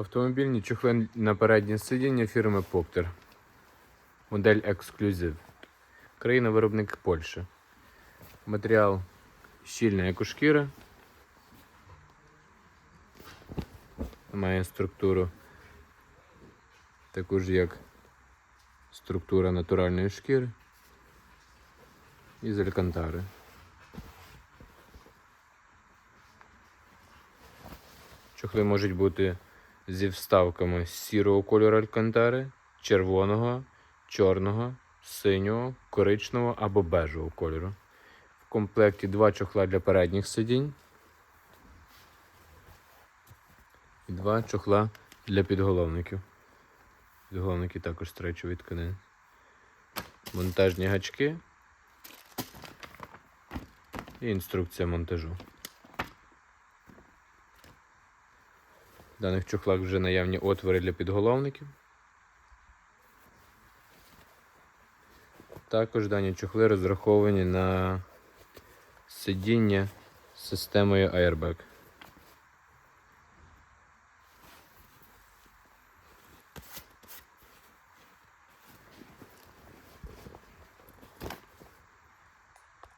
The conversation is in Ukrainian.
Автомобільні чохли на переднє сидіння фірми Поптер. Модель Ексклюзив. Країна виробник Польща. Матеріал щільна як у шкіра. Має структуру таку ж як структура натуральної шкіри із алькантари. Чохли можуть бути зі вставками сірого кольору алькантари, червоного, чорного, синього, коричневого або бежевого кольору. В комплекті два чохла для передніх сидінь і два чохла для підголовників. Підголовники також стречові тканини. Монтажні гачки і інструкція монтажу. Даних чохлах вже наявні отвори для підголовників. Також дані чохли розраховані на сидіння системою Airbag.